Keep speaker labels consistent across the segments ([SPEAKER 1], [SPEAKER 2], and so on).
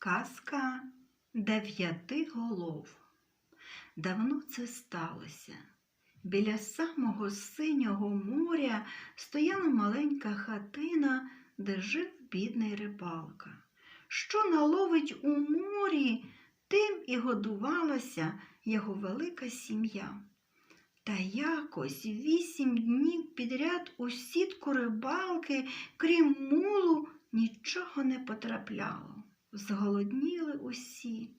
[SPEAKER 1] Казка дев'яти голов. Давно це сталося. Біля самого синього моря стояла маленька хатина, де жив бідний рибалка. Що наловить у морі, тим і годувалася його велика сім'я. Та якось вісім днів підряд у сітку рибалки, крім мулу, нічого не потрапляло. Зголодніли усі.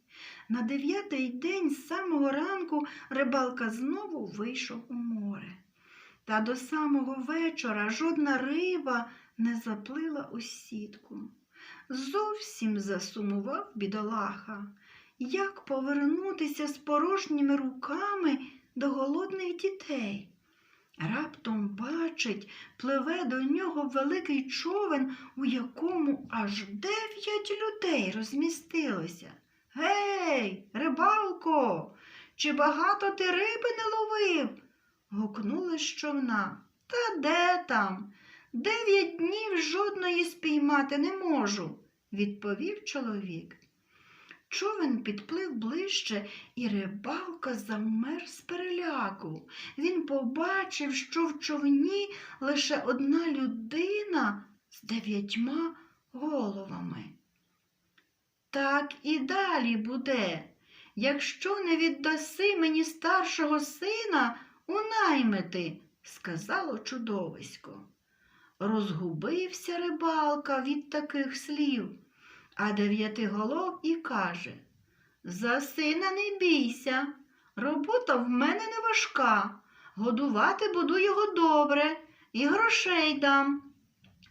[SPEAKER 1] На дев'ятий день з самого ранку рибалка знову вийшов у море. Та до самого вечора жодна риба не заплила у сітку. Зовсім засумував бідолаха. Як повернутися з порожніми руками до голодних дітей? Раптом бачить, пливе до нього великий човен, у якому аж дев'ять людей розмістилося. Гей, рибалко, чи багато ти риби не ловив? гукнули з човна. Та де там? Дев'ять днів жодної спіймати не можу, відповів чоловік. Човен підплив ближче, і рибалка замер з переляку. Він побачив, що в човні лише одна людина з дев'ятьма головами. Так і далі буде. Якщо не віддаси мені старшого сина у наймити, сказало чудовисько. Розгубився рибалка від таких слів, а дев'ятиголов і каже За сина не бійся, робота в мене не важка, годувати буду його добре і грошей дам.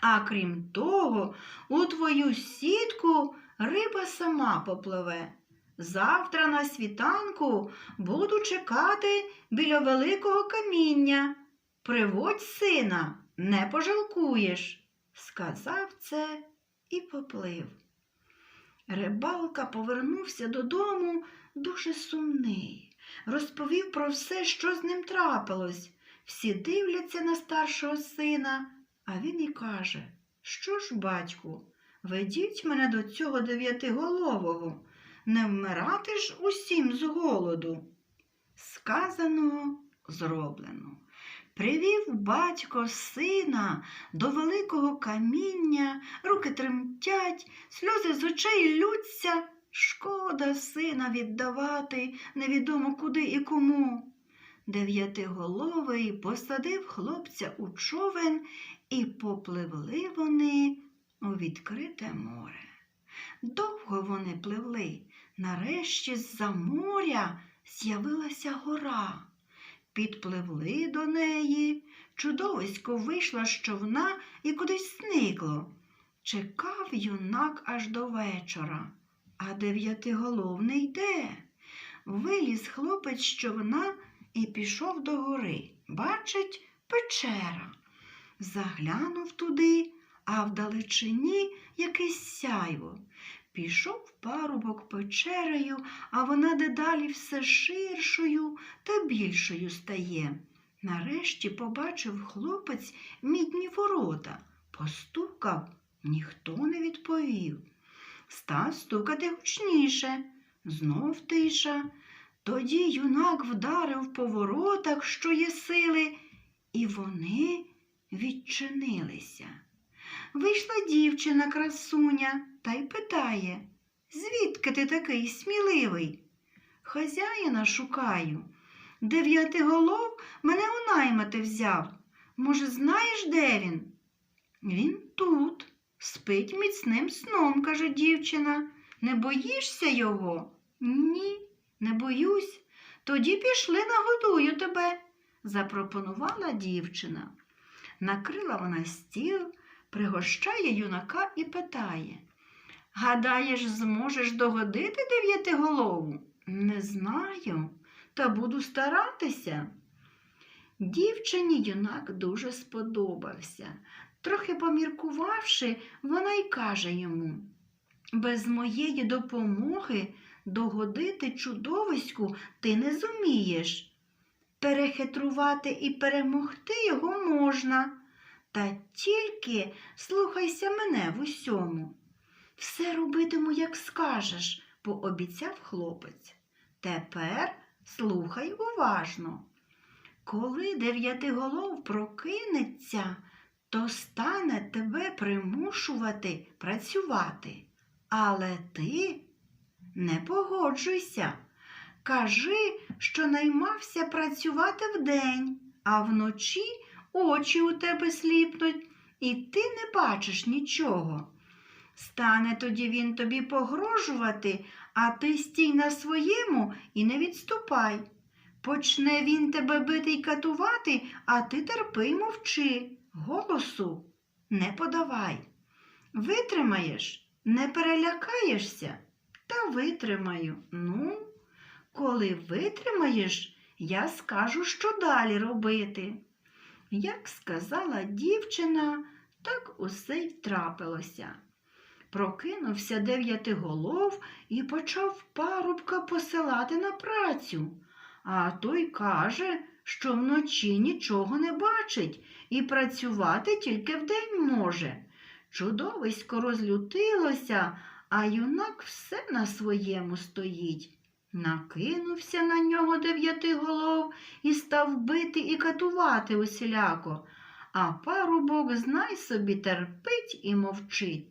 [SPEAKER 1] А крім того, у твою сітку риба сама попливе. Завтра на світанку буду чекати біля великого каміння. Приводь сина, не пожалкуєш. Сказав це і поплив. Рибалка повернувся додому дуже сумний, розповів про все, що з ним трапилось. Всі дивляться на старшого сина, а він і каже, що ж, батьку, ведіть мене до цього дев'ятиголового, не вмирати ж усім з голоду. Сказано, зроблено. Привів батько сина до великого каміння, руки тремтять, сльози з очей лються. Шкода сина віддавати невідомо куди і кому. Дев'ятиголовий посадив хлопця у човен, і попливли вони у відкрите море. Довго вони пливли. Нарешті з-за моря з'явилася гора. Підпливли до неї, чудовисько вийшло з човна і кудись зникло. Чекав юнак аж до вечора, а дев'ятиголов не йде. Виліз хлопець з човна і пішов до гори. Бачить, печера. Заглянув туди, а вдалечині якесь сяйво. Пішов парубок печерою, а вона дедалі все ширшою та більшою стає. Нарешті побачив хлопець мідні ворота, постукав, ніхто не відповів. Став стукати гучніше, знов тиша. Тоді юнак вдарив по воротах, що є сили, і вони відчинилися. Вийшла дівчина красуня та й питає, звідки ти такий сміливий? Хазяїна шукаю. Дев'ятиголов мене унаймати взяв. Може, знаєш, де він? Він тут, спить міцним сном, каже дівчина. Не боїшся його? Ні, не боюсь. Тоді пішли нагодую тебе, запропонувала дівчина. Накрила вона стіл, пригощає юнака і питає Гадаєш, зможеш догодити дев'ятиголову? Не знаю, та буду старатися. Дівчині юнак дуже сподобався. Трохи поміркувавши, вона й каже йому без моєї допомоги догодити чудовиську ти не зумієш. Перехитрувати і перемогти його можна, та тільки слухайся мене в усьому. Все робитиму, як скажеш, пообіцяв хлопець. Тепер слухай уважно. Коли дев'ятиголов прокинеться, то стане тебе примушувати працювати. Але ти не погоджуйся. Кажи, що наймався працювати вдень, а вночі очі у тебе сліпнуть, і ти не бачиш нічого. Стане тоді він тобі погрожувати, а ти стій на своєму і не відступай. Почне він тебе бити й катувати, а ти терпи й мовчи, голосу не подавай. Витримаєш, не перелякаєшся, та витримаю. Ну, коли витримаєш, я скажу, що далі робити. Як сказала дівчина, так усе й трапилося. Прокинувся дев'ятиголов і почав парубка посилати на працю. А той каже, що вночі нічого не бачить і працювати тільки вдень може. Чудовисько розлютилося, а юнак все на своєму стоїть. Накинувся на нього дев'ятиголов і став бити і катувати усіляко, а парубок, знай собі, терпить і мовчить.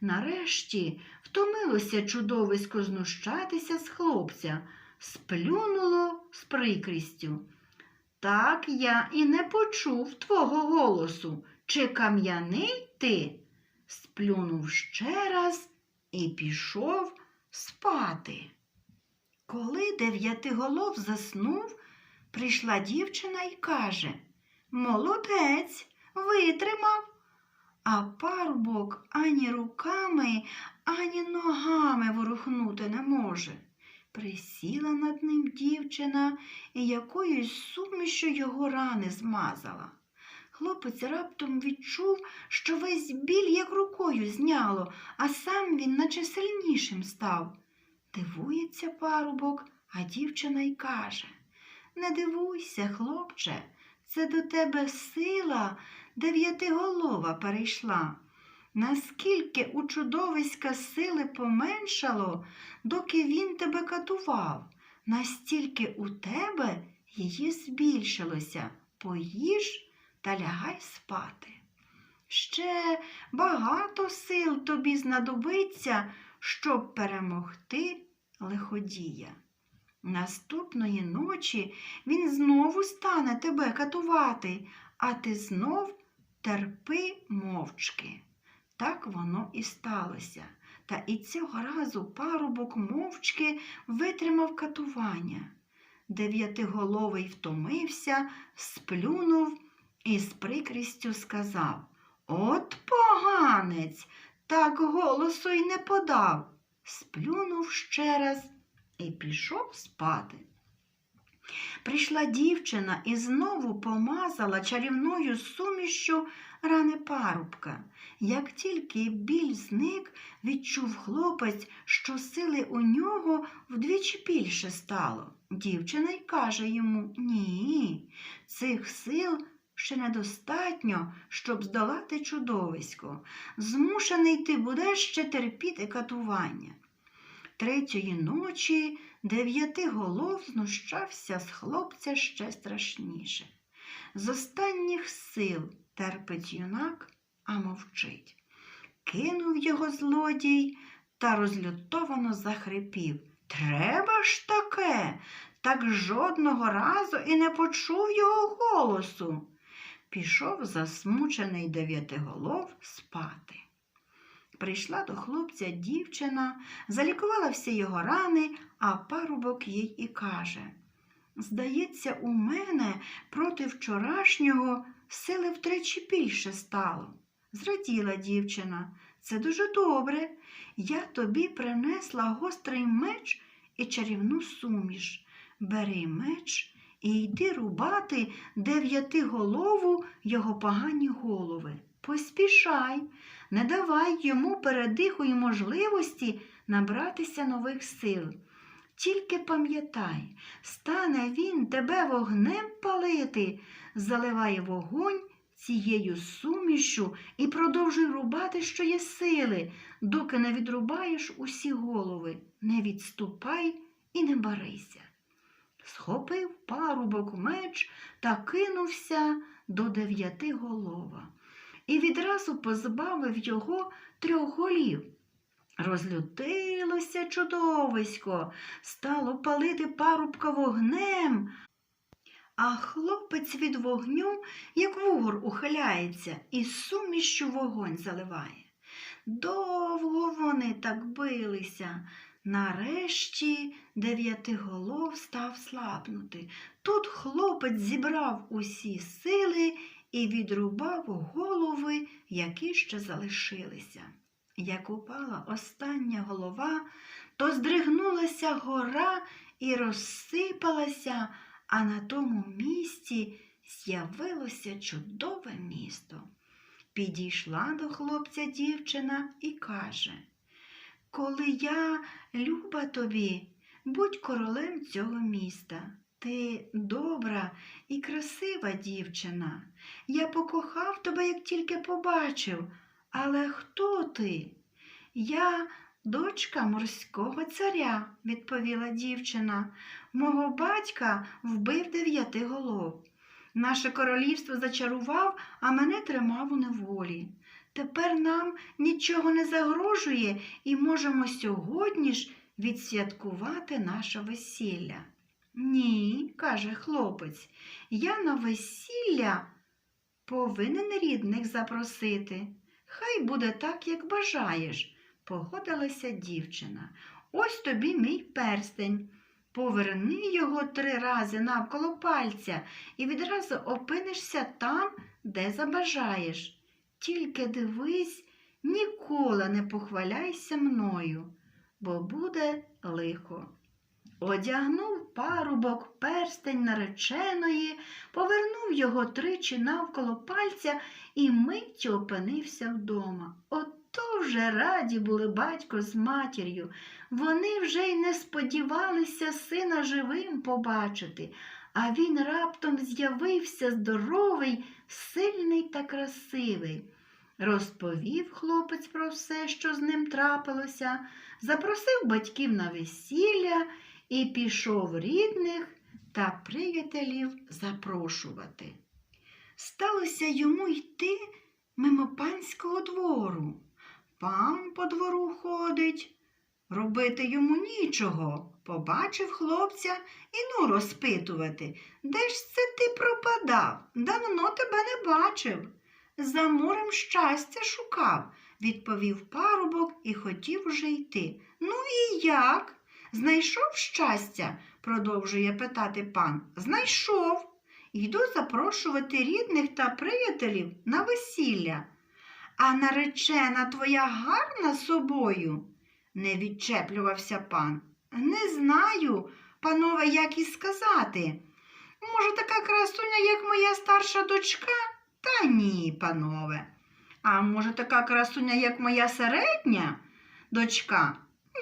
[SPEAKER 1] Нарешті втомилося чудовисько знущатися з хлопця, сплюнуло з прикрістю. Так я і не почув твого голосу. Чи кам'яний ти? Сплюнув ще раз і пішов спати. Коли дев'ятиголов заснув, прийшла дівчина і каже Молодець, витримав. А парубок ані руками, ані ногами ворухнути не може. Присіла над ним дівчина і якоюсь сумішю його рани змазала. Хлопець раптом відчув, що весь біль як рукою зняло, а сам він наче сильнішим став. Дивується парубок, а дівчина й каже Не дивуйся, хлопче, це до тебе сила дев'ятиголова перейшла. Наскільки у чудовиська сили поменшало, доки він тебе катував, настільки у тебе її збільшилося. Поїж та лягай спати. Ще багато сил тобі знадобиться, щоб перемогти лиходія. Наступної ночі він знову стане тебе катувати, а ти знов терпи мовчки. Так воно і сталося. Та і цього разу парубок мовчки витримав катування. Дев'ятиголовий втомився, сплюнув і з прикрістю сказав От поганець, так голосу й не подав. Сплюнув ще раз і пішов спати. Прийшла дівчина і знову помазала чарівною сумішю рани парубка. Як тільки біль зник, відчув хлопець, що сили у нього вдвічі більше стало. Дівчина й каже йому Ні, цих сил ще недостатньо, щоб здолати чудовисько. Змушений ти будеш ще терпіти катування. Третьої ночі дев'ятиголов знущався з хлопця ще страшніше. З останніх сил терпить юнак, а мовчить. Кинув його злодій та розлютовано захрипів. Треба ж таке, так жодного разу і не почув його голосу. Пішов засмучений дев'ятиголов спати. Прийшла до хлопця дівчина, залікувала всі його рани, а парубок їй і каже Здається, у мене проти вчорашнього сили втричі більше стало. Зраділа дівчина. Це дуже добре. Я тобі принесла гострий меч і чарівну суміш. Бери меч і йди рубати дев'ятиголову його погані голови. Поспішай, не давай йому передиху і можливості набратися нових сил. Тільки пам'ятай, стане він тебе вогнем палити, заливає вогонь цією сумішю і продовжуй рубати, що є сили, доки не відрубаєш усі голови. Не відступай і не барися. Схопив парубок меч та кинувся до дев'ятиголова і відразу позбавив його трьох голів. Розлютилося чудовисько, стало палити парубка вогнем, а хлопець від вогню, як вугор ухиляється, і сумішю вогонь заливає. Довго вони так билися. Нарешті дев'ятиголов став слабнути. Тут хлопець зібрав усі сили і відрубав голови, які ще залишилися. Як упала остання голова, то здригнулася гора і розсипалася, а на тому місці з'явилося чудове місто. Підійшла до хлопця дівчина і каже Коли я люба тобі, будь королем цього міста. Ти добра і красива дівчина. Я покохав тебе, як тільки побачив. Але хто ти? Я дочка морського царя, відповіла дівчина. Мого батька вбив дев'яти голов. Наше королівство зачарував, а мене тримав у неволі. Тепер нам нічого не загрожує і можемо сьогодні ж відсвяткувати наше весілля. Ні, каже хлопець, я на весілля повинен рідних запросити. Хай буде так, як бажаєш, погодилася дівчина. Ось тобі мій перстень. Поверни його три рази навколо пальця і відразу опинишся там, де забажаєш. Тільки дивись, ніколи не похваляйся мною, бо буде лихо. Одягнув парубок перстень нареченої, повернув його тричі навколо пальця і миттю опинився вдома. Ото вже раді були батько з матір'ю. Вони вже й не сподівалися сина живим побачити, а він раптом з'явився здоровий, сильний та красивий. Розповів хлопець про все, що з ним трапилося, запросив батьків на весілля і пішов рідних та приятелів запрошувати. Сталося йому йти мимо панського двору. Пан по двору ходить, робити йому нічого. Побачив хлопця і ну розпитувати, де ж це ти пропадав? Давно тебе не бачив. За морем щастя шукав, відповів парубок і хотів уже йти. Ну і як? Знайшов щастя? продовжує питати пан. Знайшов. Йду запрошувати рідних та приятелів на весілля. А наречена твоя гарна собою? не відчеплювався пан. Не знаю, панове, як і сказати. Може, така красуня, як моя старша дочка? Та ні, панове. А може, така красуня, як моя середня дочка?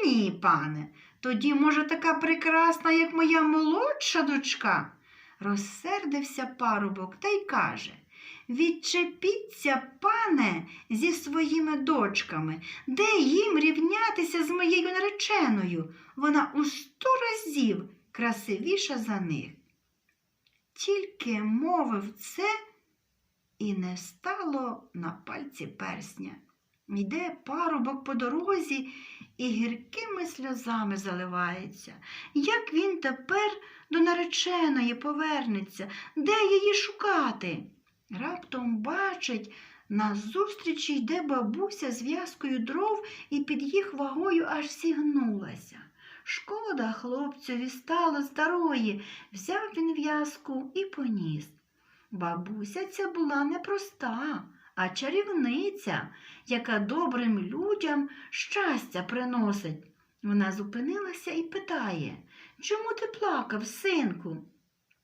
[SPEAKER 1] Ні, пане. Тоді, може, така прекрасна, як моя молодша дочка? Розсердився парубок та й каже Відчепіться, пане, зі своїми дочками, де їм рівнятися з моєю нареченою. Вона у сто разів красивіша за них. Тільки мовив це і не стало на пальці персня. Йде парубок по дорозі і гіркими сльозами заливається. Як він тепер до нареченої повернеться, де її шукати? Раптом бачить, назустріч йде бабуся з в'язкою дров і під їх вагою аж сігнулася. Шкода хлопцеві стало старої, взяв він в'язку і поніс. Бабуся ця була непроста, а чарівниця, яка добрим людям щастя приносить. Вона зупинилася і питає, чому ти плакав, синку?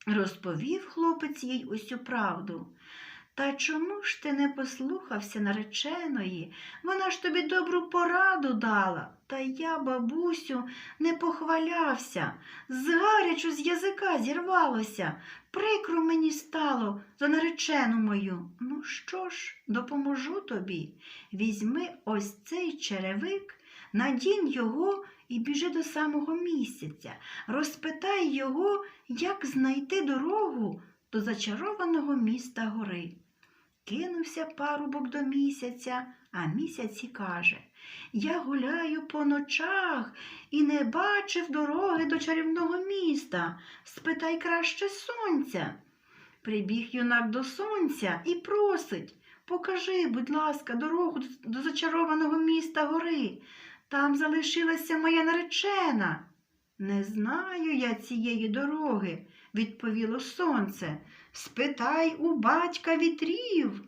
[SPEAKER 1] Розповів хлопець їй усю правду. Та чому ж ти не послухався нареченої? Вона ж тобі добру пораду дала. Та я, бабусю, не похвалявся. Згарячу з язика зірвалося. Прикро мені стало за наречену мою. Ну що ж, допоможу тобі. Візьми ось цей черевик, надінь його і біжи до самого місяця. Розпитай його, як знайти дорогу до зачарованого міста гори. Кинувся парубок до місяця, а місяць і каже Я гуляю по ночах і не бачив дороги до чарівного міста. Спитай краще сонця. Прибіг юнак до сонця і просить Покажи, будь ласка, дорогу до зачарованого міста гори. Там залишилася моя наречена. Не знаю я цієї дороги, відповіло сонце. Спитай у батька вітрів.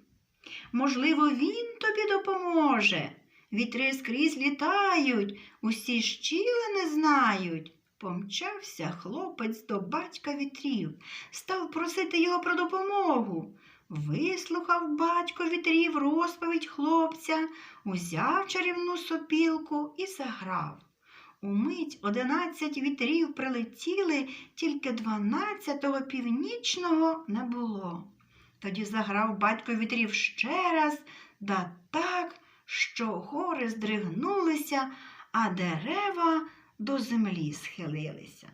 [SPEAKER 1] Можливо, він тобі допоможе. Вітри скрізь літають, усі щілини знають. Помчався хлопець до батька вітрів, став просити його про допомогу. Вислухав батько вітрів розповідь хлопця, узяв чарівну сопілку і заграв. Умить одинадцять вітрів прилетіли, тільки дванадцятого північного не було. Тоді заграв батько вітрів ще раз, да так, що гори здригнулися, а дерева до землі схилилися.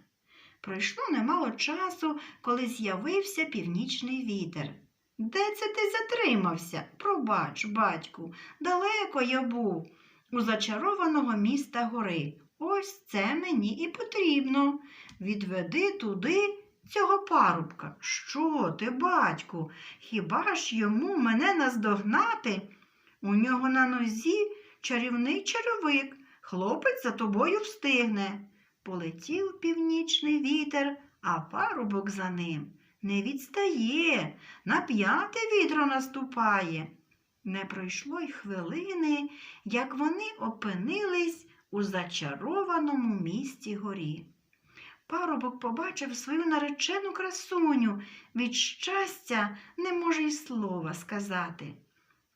[SPEAKER 1] Пройшло немало часу, коли з'явився північний вітер. Де це ти затримався? Пробач, батьку, далеко я був, у зачарованого міста гори. Ось це мені і потрібно. Відведи туди цього парубка. Що ти, батьку? Хіба ж йому мене наздогнати? У нього на нозі чарівний черевик. Хлопець за тобою встигне. Полетів північний вітер, а парубок за ним не відстає, на п'яте вітро наступає. Не пройшло й хвилини, як вони опинились у зачарованому місті горі. Парубок побачив свою наречену красуню, від щастя не може й слова сказати.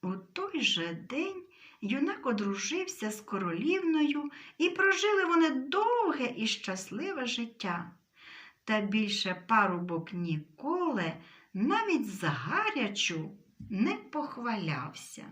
[SPEAKER 1] У той же день юнак одружився з королівною і прожили вони довге і щасливе життя. Та більше парубок ніколи навіть за гарячу не похвалявся.